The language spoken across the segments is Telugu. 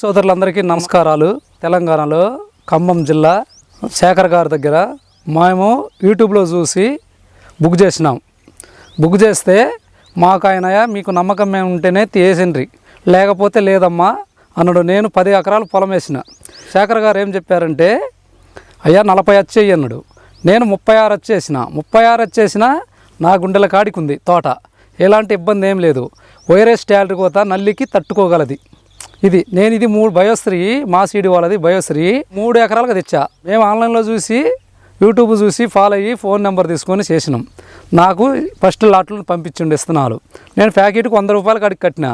సోదరులందరికీ నమస్కారాలు. తెలంగాణలో ఖమ్మం జిల్లా శేఖర్ గారి దగ్గర మేము యూట్యూబ్లో చూసి బుక్ చేసినాం. బుక్ చేస్తే మాకు ఆయన మీకు నమ్మకం ఉంటేనే తీసిండ్రి లేకపోతే లేదమ్మా అన్నాడు. నేను పది ఎకరాలు పొలం వేసిన. శేఖర్ గారు ఏం చెప్పారంటే అయ్యా నలభై వచ్చేయి అన్నాడు. నేను ముప్పై ఆరు వచ్చేసిన ముప్పై ఆరు వచ్చేసిన నా గుండెల కాడికి ఉంది తోట. ఎలాంటి ఇబ్బంది ఏం లేదు. వైరస్ ట్యాలరీ కోత నల్లికి తట్టుకోగలది. ఇది నేను ఇది మూడు బయోశ్రీ మా సీడి వాళ్ళది బయోశ్రీ మూడు ఎకరాలకు తెచ్చా. మేము ఆన్లైన్లో చూసి యూట్యూబ్ చూసి ఫాలో అయ్యి ఫోన్ నెంబర్ తీసుకొని చేసినాం. నాకు ఫస్ట్ లాట్లు పంపించిండు ఇస్తున్నాను నేను ప్యాకెట్కి వంద రూపాయలు కడిగి కట్టిన.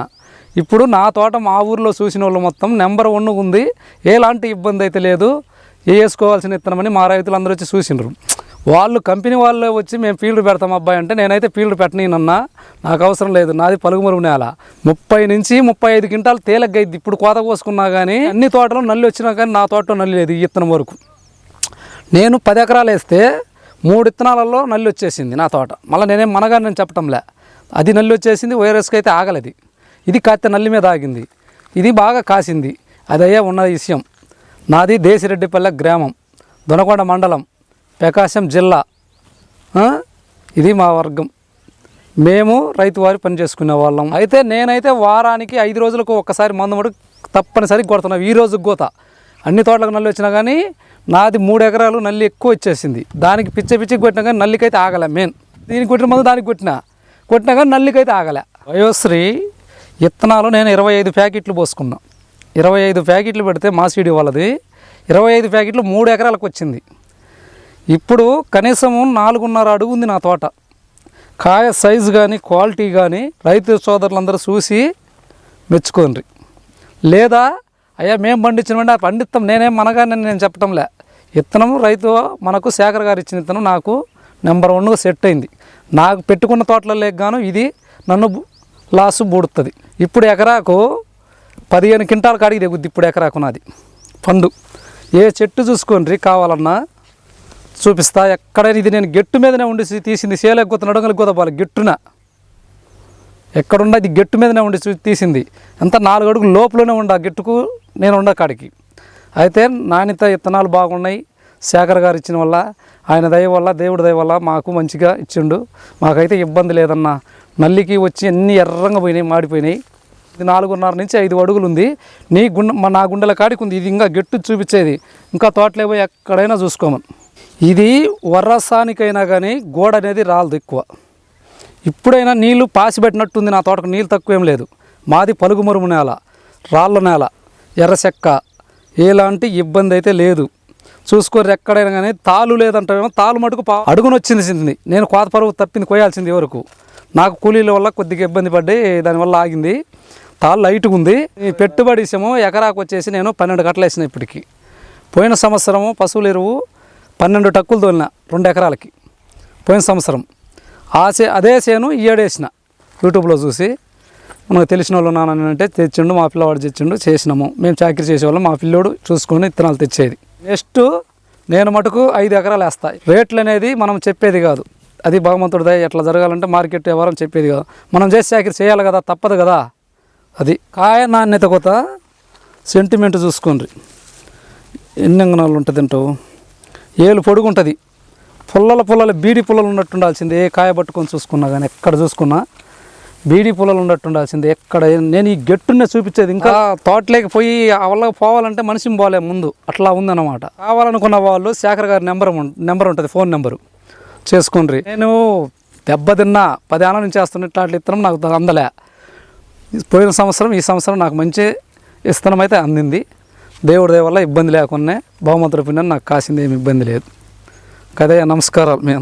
ఇప్పుడు నా తోట మా ఊర్లో చూసిన వాళ్ళు మొత్తం నెంబర్ వన్ ఉంది. ఎలాంటి ఇబ్బంది అయితే లేదు. వేసుకోవాల్సిన ఇత్తనమని మా రైతులు అందరూ వచ్చి చూసిండ్రు వాళ్ళు కంపెనీ వాళ్ళే వచ్చి మేము ఫీల్డ్ పెడతాం అబ్బాయి అంటే నేనైతే ఫీల్డ్ పెట్టనీనన్నా. నాకు అవసరం లేదు. నాది పలుగుమరుగు నేల. ముప్పై నుంచి ముప్పై ఐదు క్వింటాలు తేలగ్గైద్ది ఇప్పుడు కోత కోసుకున్నా కానీ అన్ని తోటలో నల్లి వచ్చినా కానీ నా తోటలో నల్లి లేదు ఈ ఇత్తనం వరకు. నేను పది ఎకరాలు వేస్తే మూడు ఇత్తనాలలో నల్లి వచ్చేసింది నా తోట. మళ్ళీ నేనేం మనగా నేను చెప్పటంలే. అది నల్లి వచ్చేసింది వైరస్కి అయితే ఆగలేదు. ఇది కాస్త నల్లి మీద ఆగింది. ఇది బాగా కాసింది. అదయ్యే ఉన్న విషయం. నాది దేశిరెడ్డిపల్లె గ్రామం. దొనకొండ మండలం. ప్రకాశం జిల్లా ఇది మా వర్గం. మేము రైతు వారి పని చేసుకునే వాళ్ళం. అయితే నేనైతే వారానికి ఐదు రోజులకు ఒక్కసారి మందు మడు తప్పనిసరి కొడుతున్నాం. ఈ రోజు గోత. అన్ని తోటలకు నల్లి వచ్చినా కానీ నాది మూడు ఎకరాలు నల్లి ఎక్కువ వచ్చేసింది. దానికి పిచ్చ పిచ్చి కొట్టినా కానీ నల్లికైతే ఆగలే మెయిన్. దీనికి కొట్టిన మందు దానికి కొట్టినా? కొట్టినా కానీ నల్లికైతే ఆగలే. వయోశ్రీ ఇత్తనాలు నేను ఇరవై ఐదు ప్యాకెట్లు పోసుకున్నా. ఇరవై ఐదు ప్యాకెట్లు పెడితే మా సీడీ వాళ్ళది. ఇరవై ఐదు ప్యాకెట్లు మూడు ఎకరాలకు వచ్చింది. ఇప్పుడు కనీసం నాలుగున్నర అడుగు ఉంది నా తోట. కాయ సైజు కానీ క్వాలిటీ కానీ రైతు సోదరులందరూ చూసి మెచ్చుకోండి. లేదా అయ్యా మేము పండించినవండి ఆ పండిస్తాం నేనేం మనగానే నేను చెప్పటంలే. ఇత్తనం రైతు మనకు శేఖర్ గారు ఇచ్చిన ఇత్తనం నాకు నెంబర్ వన్గా సెట్ అయింది. నాకు పెట్టుకున్న తోటలలో గాను ఇది నన్ను లాసు బూడుతుంది ఇప్పుడు ఎకరాకు పదిహేను క్వింటాల కాడికి దిగుద్ది ఇప్పుడు ఎకరాకు నాది. పండు. ఏ చెట్టు చూసుకోండి కావాలన్నా చూపిస్తా. ఎక్కడైనా ఇది నేను గెట్టు మీదనే ఉండి తీసింది సేలెక్కుత నడుగలిపోతా పోవాలి. గెట్టున. ఎక్కడున్నా ఇది గెట్టు మీదనే ఉండి తీసింది. అంత నాలుగు అడుగులు లోపలనే ఉండ ఆ గెట్టుకు నేను ఉండ కాడికి అయితే నాణ్యత విత్తనాలు బాగున్నాయి. శేఖర్ గారు ఇచ్చిన వల్ల ఆయన దయ వల్ల దేవుడి దయ వల్ల మాకు మంచిగా ఇచ్చిండు. మాకైతే ఇబ్బంది లేదన్న. నల్లికి వచ్చి అన్ని ఎర్రంగా పోయినాయి మాడిపోయినాయి. ఇది నాలుగున్నర నుంచి ఐదు అడుగులు ఉంది నీ గుండె మా నా గుండెల కాడికి ఉంది. ఇది ఇంకా గెట్టు చూపించేది. ఇంకా తోటలే పోయి ఎక్కడైనా చూసుకోమని. ఇది వర్రసానికైనా కానీ గోడ అనేది రాలదు ఎక్కువ. ఇప్పుడైనా నీళ్ళు పాసిపెట్టినట్టుంది నా తోటకు నీళ్ళు తక్కువేం లేదు. మాది పలుగుమరుము నేల రాళ్ళ నేల ఎర్రచెక్క ఎలాంటి ఇబ్బంది అయితే లేదు. చూసుకోరు ఎక్కడైనా కానీ తాలు లేదంటామేమో తాలు మటుకు పా అడుగున వచ్చింది చింది నేను కోత పరువు తప్పింది కోయాల్సింది వరకు నాకు కూలీల వల్ల కొద్దిగా ఇబ్బంది పడ్డి దానివల్ల ఆగింది. తాళ్ళు లైట్గా ఉంది. ఈ పెట్టుబడి ఇసాము ఎకరాకు వచ్చేసి నేను పన్నెండు గట్ల వేసిన ఇప్పటికి. పోయిన సంవత్సరము పశువుల ఎరువు పన్నెండు టక్కులు తోలిన రెండు ఎకరాలకి పోయిన సంవత్సరం. ఆ సే అదే సేను ఈ ఏడేసిన యూట్యూబ్లో చూసి మనకు తెలిసిన వాళ్ళు నాన్న అంటే తెచ్చిండు మా పిల్లవాడు తెచ్చిండు చేసినాము. మేము చాకరీ చేసేవాళ్ళం మా పిల్లోడు చూసుకొని విత్తనాలు తెచ్చేది. నెక్స్ట్ నేను మటుకు ఐదు ఎకరాలు వేస్తాయి రేట్లు అనేది మనం చెప్పేది కాదు. అది భగవంతుడిదే ఎట్లా జరగాలంటే మార్కెట్ వ్యవహారం చెప్పేది కాదు. మనం చేసి చాకరీ చేయాలి కదా తప్పదు కదా. అది కాయ నాణ్యత కొత్త సెంటిమెంట్ చూసుకోండి. ఎన్ని అంగనాలు ఉంటుంది అంటావు? ఏలు పొడుగు ఉంటుంది పుల్లల పుల్లల బీడి పుల్లలు ఉన్నట్టు ఉండాల్సింది ఏ కాయ పట్టుకొని చూసుకున్నా కానీ ఎక్కడ చూసుకున్నా బీడి పుల్లలు ఉన్నట్టు ఉండాల్సింది ఎక్కడ నేను ఈ గెట్టునే చూపించేది ఇంకా తోటలోకి పోయి అవల్ల పోవాలంటే మనిషిని పోలే ముందు. అట్లా ఉందన్నమాట. కావాలనుకున్న వాళ్ళు శేఖర్ గారి నెంబర్ నెంబర్ ఉంటుంది ఫోన్ నెంబరు. చేసుకోండి నేను దెబ్బతిన్నా పదేళ్ళ నుంచి చేస్తున్న ఇట్లా ఇత్తనం నాకు అందలే. పోయిన సంవత్సరం ఈ సంవత్సరం నాకు మంచి ఇస్తనం అయితే అందింది. దేవుడి దయ వల్ల ఇబ్బంది లేకుండా బహుమతుల పిన్న నాకు కాసింది ఏమి ఇబ్బంది లేదు. కదయ్య నమస్కారాలు మేము.